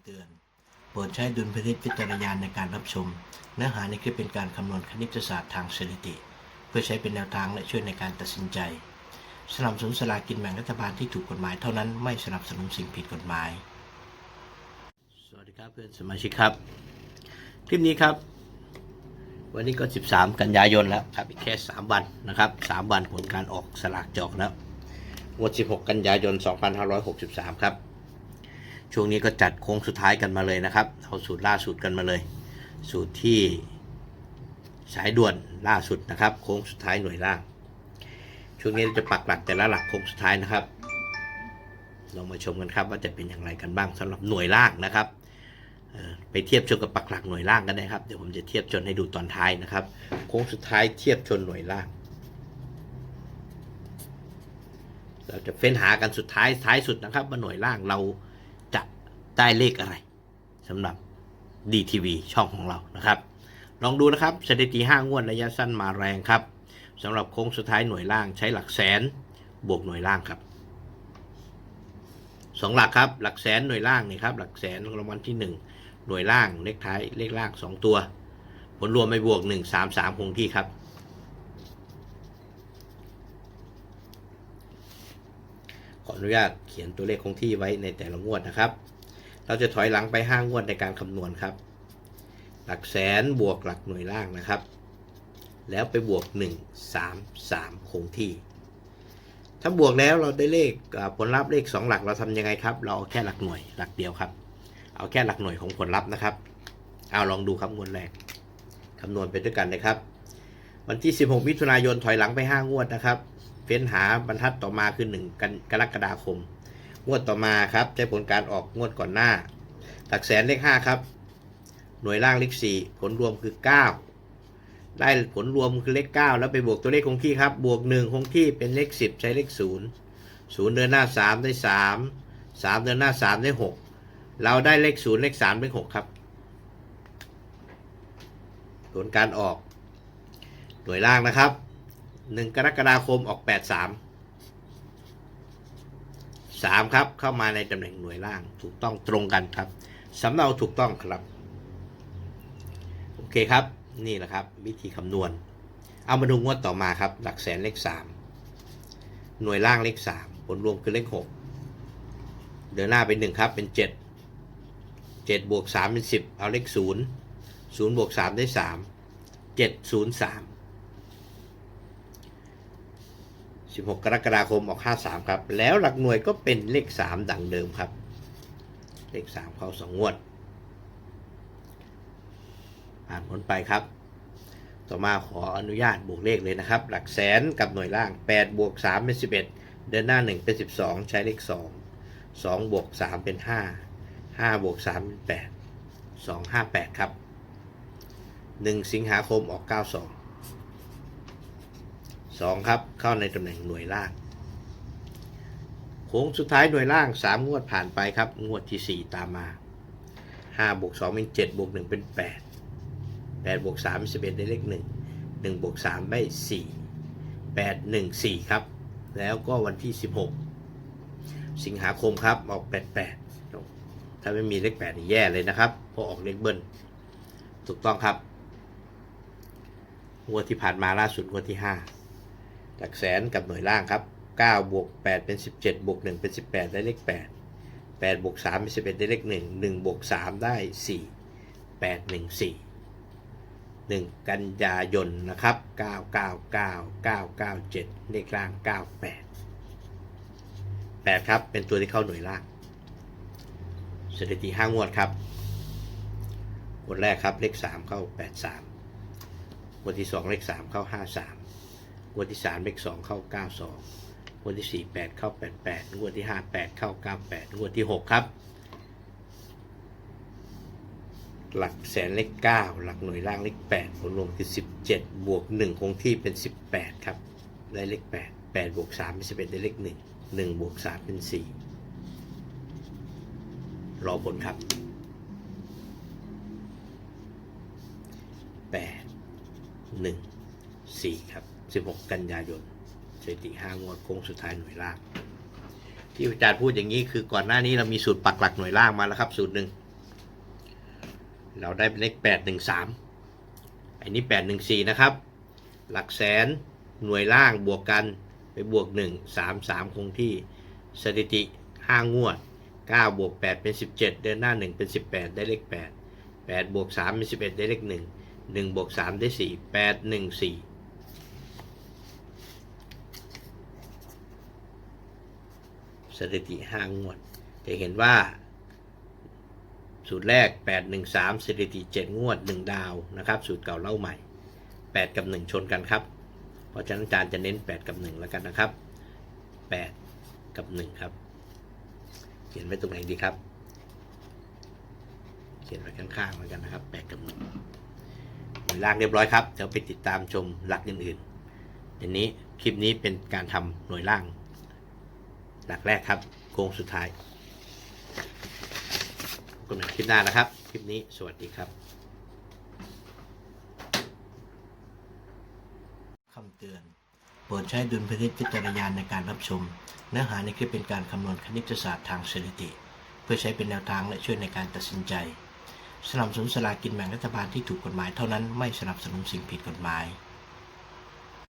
ำเตือน โปรดใช้ดุลพินิจพิจารณาในการรับชม เนื้อหาในคลิปเป็นการคำนวณคณิตศาสตร์ทางสถิติ เพื่อใช้เป็นแนวทางและช่วยในการตัดสินใจ สนับสนุนสลากกินแบ่งรัฐบาลที่ถูกกฎหมายเท่านั้นไม่สนับสนุนสิ่งผิดกฎหมาย สวัสดีครับเพื่อนสมาชิกครับ คลิปนี้ครับ วันนี้ก็ 13 กันยายนแล้วครับอีกแค่3วันนะครับ3วันผลการออกสลากจอกแล้วงวด16 กันยายน 2563 ครับ ช่วงนี้ก็จัดโค้งสุดท้ายกันมาเลยนะครับ เอาสูตรล่าสุดกันมาเลย สูตรที่สายด่วนล่าสุดนะครับ โค้งสุดท้ายหน่วยล่าง ช่วงนี้เราจะปักหลักแต่ละหลักโค้งสุดท้ายนะครับลองมาชมกันครับ ว่าจะเป็นอย่างไรกันบ้างสำหรับหน่วยล่างนะครับไปเทียบชนกับปักหลักหน่วยล่างกันนะครับเดี๋ยวผมจะเทียบชนให้ดูตอนท้ายนะครับ โค้งสุดท้ายเทียบชนหน่วยล่าง เราจะเฟ้นหากันสุดท้ายท้ายสุดนะครับว่าหน่วยล่างเรา ได้เลขอะไรสำหรับ DTV ช่องของเรานะครับ ลองดูนะครับสถิติ5งวดระยะสั้นมาแรงครับสำหรับโค้งสุดท้ายหน่วยล่างใช้หลักแสนบวกหน่วยล่างครับสองหลักครับหลักแสนหน่วยล่างนี่ครับหลักแสนรางวัลที่หนึ่งหน่วยล่างเลขท้ายเลขล่างสองตัว ผลรวมไม่บวกหนึ่งสามสามคงที่ครับ ขออนุญาตเขียนตัวเลขคงที่ไว้ในแต่ละงวดนะครับ เราจะถอยหลังไปห้างวดในการคำนวณครับ หลักแสนบวกหลักหน่วยล่างนะครับ แล้วไปบวก 1 3 3 คงที่ ถ้าบวกแล้วเราได้เลขผลลัพธ์เลข 2 หลักเราทำยังไงครับ เราเอาแค่หลักหน่วยหลักเดียวครับ เอาแค่หลักหน่วยของผลลัพธ์นะครับ เอาลองดูครับงวดแรกคำนวณไปด้วยกันนะครับ วันที่ 16 มิถุนายนถอยหลังไป 5 งวดนะครับ เฟ้นหาบรรทัดต่อมาคือ 1 กรกฎาคม งวดต่อมาครับใช้ผลการออกงวดก่อนหน้า หลักแสนเลข5ครับ หน่วยล่างเลข4ผลรวมคือ9ได้ผลรวมคือเลข9แล้วไปบวกตัวเลขคงที่ครับ บวก1คงที่เป็นเลข10ใช้เลข0 0เดินหน้า3ได้3 3เดินหน้า3ได้6เราได้เลข0เลข3เป็น6ครับ ผลการออก หน่วยล่างนะครับ1กรกฎาคมออก8 3 3 ครับ เข้ามาในตำแหน่งหน่วยล่างถูกต้องตรงกันครับสำเนาถูกต้องครับ โอเคครับ นี่แหละครับ วิธีคำนวณ เอามาดูงวดต่อมาครับ หลักแสนเลข 3 หน่วยล่างเลข 3 ผลรวมคือเลข 6 เดินหน้าไป1ครับ เป็น 7 7บวก3เป็น 10 เอาเลข 0 0บวก3ได้ 3 7 0 3 16 กรกฎาคมออก 53 ครับ แล้วหลักหน่วยก็เป็นเลข 3 ดังเดิมครับ เลข 3 เข้า2งวด ผ่านผลไปครับ ต่อมาขออนุญาตบวกเลขเลยนะครับ หลักแสนกับหน่วยล่าง 8 บวก 3 เป็น 11 เดินหน้า 1 เป็น 12 ใช้เลข 2 2 บวก 3 เป็น 5 5 บวก 3 เป็น 8 2 5 8 ครับ 1 สิงหาคมออก 92 2ครับ เข้าในตำแหน่งหน่วยล่างโค้งสุดท้ายหน่วยล่าง3งวดผ่านไปครับ งวดที่4ตามมา5บวก2เป็น7บวก1เป็น8 8บวก3เป็น11ได้เลข1 1บวก3ได้4 8 1 4ครับ แล้วก็วันที่16สิงหาคมครับออก88ถ้าไม่มีเลข8นี่แย่เลยนะครับเพราะออกเลขเบิ้ลถูกต้องครับงวดที่ผ่านมาล่าสุดงวดที่5 หลักแสนกับหน่วยล่างครับ9บวก8เป็น 17บวก1เป็น 18 ได้เลข 8 8บวก3เป็น 11 ได้เลข 1 1บวก3ได้ 4 8 1 4 1 กันยายนนะครับ 999 997 เลขล่าง 98 8 ครับ เป็นตัวที่เข้าหน่วยล่างสถิติ5งวดครับงวดแรกครับเลข 3 เข้า 83งวดที่ 2 เลข 3 เข้า 53 งวดที่สามเลขสองเข้าเก้าสองงวดที่สี่แปดเข้าแปดแปดงวดที่ห้าแปดเข้าเก้าแปดงวดที่หกครับ หลักแสนเลขเก้าหลักหน่วยล่างเลขแปดผลรวมคือสิบเจ็ดบวกหนึ่งคงที่เป็นสิบแปดครับ ได้เลขแปดแปดบวกสามเป็นสิบเอ็ดได้เลขหนึ่งหนึ่งบวกสามเป็นสี่รอผลครับแปดหนึ่งสี่ครับ 16 กันยายนสถิติ5งวดโค้งสุดท้ายหน่วยล่าง ที่อาจารย์พูดอย่างนี้คือก่อนหน้านี้เรามีสูตรปักหลักหน่วยล่างมาแล้วครับสูตรหนึ่งเราได้เป็นเลขแปดหนึ่งสามอันนี้แปดหนึ่งสี่นะครับ หลักแสนหน่วยล่างบวกกันไปบวกหนึ่งสามสามคงที่สถิติห้างวดเก้าบวกแปดเป็นสิบเจ็ดเดินหน้าหนึ่งเป็นสิบแปดได้เลขแปดแปดบวกสามเป็นสิบเอ็ดได้เลขหนึ่งหนึ่งบวกสามได้สี่แปดหนึ่งสี่ สถิติห้างวด จะเห็นว่า สูตรแรก 813สถิติ 7 งวด 1 ดาวนะครับ สูตรเก่าเล่าใหม่ 8 กับ 1 ชนกันครับ เพราะฉะนั้นอาจารย์จะเน้น 8 กับ 1 แล้วกันนะครับ 8 กับ 1 ครับเขียนไว้ตรงไหนดีครับ เขียนไว้ข้างๆแล้วกันนะครับ 8 กับ1หน่วยล่างเรียบร้อยครับเดี๋ยวไปติดตามชมหลักอื่นๆอันนี้คลิปนี้เป็นการทำหน่วยล่าง หลักแรกครับโค้งสุดท้ายกันใหม่คลิปหน้านะครับ คลิปนี้สวัสดีครับคำเตือนโปรดใช้ดุลพินิจพิจารณาในการรับชม เนื้อหาในคลิปเป็นการคำนวณคณิตศาสตร์ทางสถิติ เพื่อใช้เป็นแนวทางและช่วยในการตัดสินใจสนับสนุนสลากินแบ่งรัฐบาลที่ถูกกฎหมายเท่านั้นไม่สนับสนุนสิ่งผิดกฎหมาย